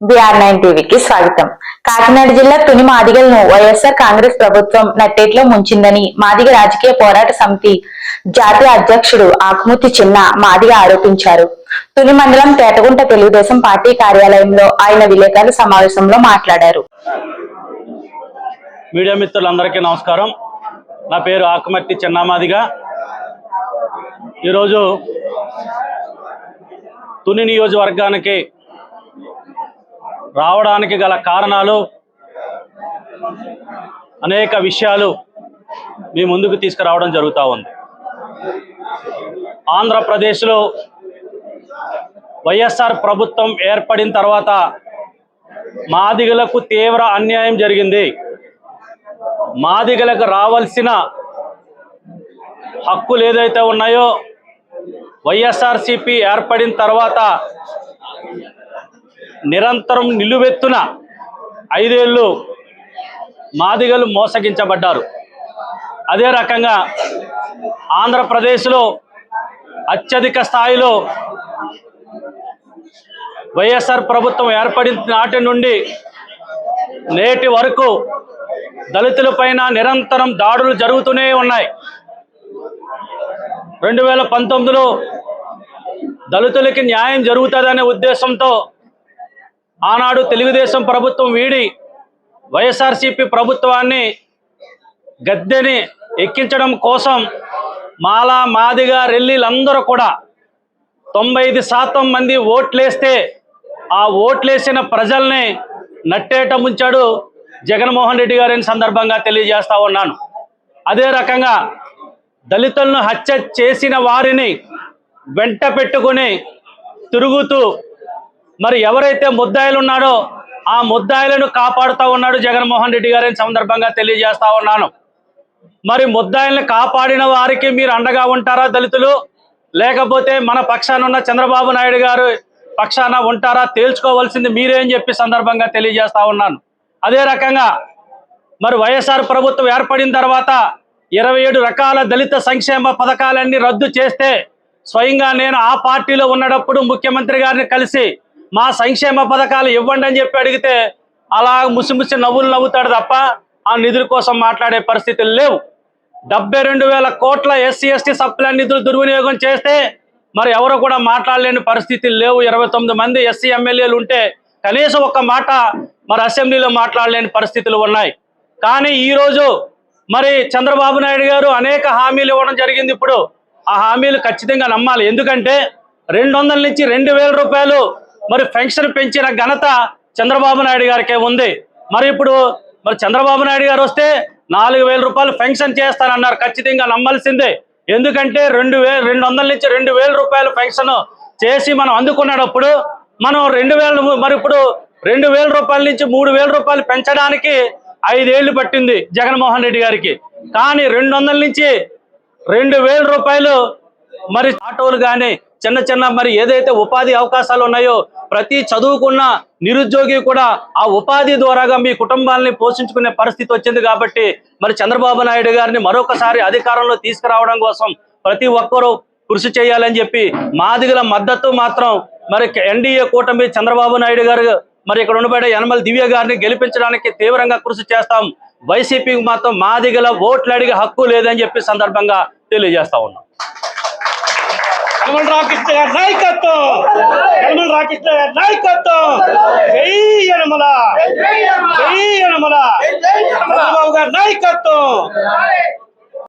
BR nine టీవీకి స్వాగతం. కాకినాడ జిల్లా తుని మాదిగలను వైఎస్ఆర్ కాంగ్రెస్ ప్రభుత్వం నట్టేట్లో ముంచిందని మాదిగ రాజకీయ పోరాట సమితి జాతీయ అధ్యక్షుడు ఆకుమూర్తి చిన్న మాదిగ ఆరోపించారు. తుని మండలం తేటగుంట తెలుగుదేశం పార్టీ కార్యాలయంలో ఆయన విలేకరుల సమావేశంలో మాట్లాడారు. మీడియా మిత్రులందరికీ నమస్కారం. నా పేరు ఆకుమర్తి చిన్నామాదిగా ఈరోజు తుని నియోజకవర్గానికి రావడానికి గల కారణాలు అనేక విషయాలు మీ ముందుకు తీసుకురావడం జరుగుతూ ఉంది. ఆంధ్రప్రదేశ్లో వైఎస్ఆర్ ప్రభుత్వం ఏర్పడిన తర్వాత మాదిగలకు తీవ్ర అన్యాయం జరిగింది. మాదిగలకు రావాల్సిన హక్కులు ఏదైతే ఉన్నాయో వైఎస్ఆర్సిపి ఏర్పడిన తర్వాత నిరంతరం నిలువెత్తున ఐదేళ్ళు మాదిగలు మోసగించబడ్డారు. అదే రకంగా ఆంధ్రప్రదేశ్లో అత్యధిక స్థాయిలో వైఎస్ఆర్ ప్రభుత్వం ఏర్పడిన నాటి నుండి నేటి వరకు దళితులపైన నిరంతరం దాడులు జరుగుతూనే ఉన్నాయి. రెండు వేల పంతొమ్మిదిలో దళితులకి న్యాయం జరుగుతుందనే ఉద్దేశంతో ఆనాడు తెలుగుదేశం ప్రభుత్వం వీడి వైఎస్ఆర్సీపీ ప్రభుత్వాన్ని గద్దెని ఎక్కించడం కోసం మాలా మాదిగా రెల్లీలందరూ కూడా తొంభై ఐదు శాతం మంది ఓట్లేస్తే ఆ ఓట్లేసిన ప్రజల్ని నట్టేట ముంచాడు జగన్మోహన్ రెడ్డి గారిని సందర్భంగా తెలియజేస్తా ఉన్నాను. అదే రకంగా దళితులను హత్య చేసిన వారిని వెంట పెట్టుకుని తిరుగుతూ మరి ఎవరైతే ముద్దాయిలు ఉన్నాడో ఆ ముద్దాయిలను కాపాడుతూ ఉన్నాడు జగన్మోహన్ రెడ్డి గారిని సందర్భంగా తెలియజేస్తా ఉన్నాను. మరి ముద్దాయిల్ని కాపాడిన వారికి మీరు అండగా ఉంటారా దళితులు? లేకపోతే మన పక్షాన ఉన్న చంద్రబాబు నాయుడు గారు పక్షాన ఉంటారా? తేల్చుకోవాల్సింది మీరే అని చెప్పి సందర్భంగా తెలియజేస్తా ఉన్నాను. అదే రకంగా మరి వైఎస్ఆర్ ప్రభుత్వం ఏర్పడిన తర్వాత ఇరవై ఏడు రకాల దళిత సంక్షేమ పథకాలన్నీ రద్దు చేస్తే స్వయంగా నేను ఆ పార్టీలో ఉన్నప్పుడు ముఖ్యమంత్రి గారిని కలిసి మా సంక్షేమ పథకాలు ఇవ్వండి అని చెప్పి అడిగితే అలా ముసిముసి నవ్వులు నవ్వుతాడు తప్ప ఆ నిధుల కోసం మాట్లాడే పరిస్థితులు లేవు. డెబ్బై రెండు వేల కోట్ల ఎస్సీ ఎస్టీ సప్లై నిధులు దుర్వినియోగం చేస్తే మరి ఎవరు కూడా మాట్లాడలేని పరిస్థితులు లేవు. ఇరవై తొమ్మిది మంది ఎస్సీ ఎమ్మెల్యేలు ఉంటే కనీసం ఒక్క మాట మరి అసెంబ్లీలో మాట్లాడలేని పరిస్థితులు ఉన్నాయి. కానీ ఈరోజు మరి చంద్రబాబు నాయుడు గారు అనేక హామీలు ఇవ్వడం జరిగింది ఇప్పుడు. ఆ హామీలు ఖచ్చితంగా నమ్మాలి. ఎందుకంటే రెండు వందల నుంచి రెండు వేల రూపాయలు మరి పెన్షన్ పెంచిన ఘనత చంద్రబాబు నాయుడు గారికే ఉంది. మరి ఇప్పుడు మరి చంద్రబాబు నాయుడు గారు వస్తే నాలుగు వేల రూపాయలు పెన్షన్ చేస్తానన్నారు. ఖచ్చితంగా నమ్మాల్సిందే. ఎందుకంటే రెండు వేల రెండు వందల నుంచి రెండు వేల రూపాయలు పెన్షన్ చేసి మనం అందుకున్నప్పుడు మనం రెండు వేల మరి ఇప్పుడు రెండు వేల రూపాయల నుంచి మూడు వేల రూపాయలు పెంచడానికి ఐదేళ్ళు పట్టింది జగన్మోహన్ రెడ్డి గారికి. కానీ రెండు వందల నుంచి రెండు వేల రూపాయలు మరి ఆటోలు కానీ చిన్న చిన్న మరి ఏదైతే ఉపాధి అవకాశాలు ఉన్నాయో ప్రతి చదువుకున్న నిరుద్యోగి కూడా ఆ ఉపాధి ద్వారాగా మీ కుటుంబాలని పోషించుకునే పరిస్థితి వచ్చింది కాబట్టి మరి చంద్రబాబు నాయుడు గారిని మరొకసారి అధికారంలో తీసుకురావడం కోసం ప్రతి ఒక్కరూ కృషి చేయాలని చెప్పి మాదిగల మద్దతు మాత్రం మరి ఎన్డీఏ కూటమి చంద్రబాబు నాయుడు గారు మరి ఇక్కడ ఉండబడే యనమల దివ్య గారిని గెలిపించడానికి తీవ్రంగా కృషి చేస్తాం. వైసీపీకి మాత్రం మాదిగల ఓట్లు అడిగే హక్కు లేదని చెప్పి సందర్భంగా తెలియజేస్తా ఉన్నాం. యనమల రామకృష్ణ గారి నాయకత్వం. యనమల. రామకృష్ణ గారి నాయకత్వం జై యనమల. జై యనమల. చంద్రబాబు గారి నాయకత్వం.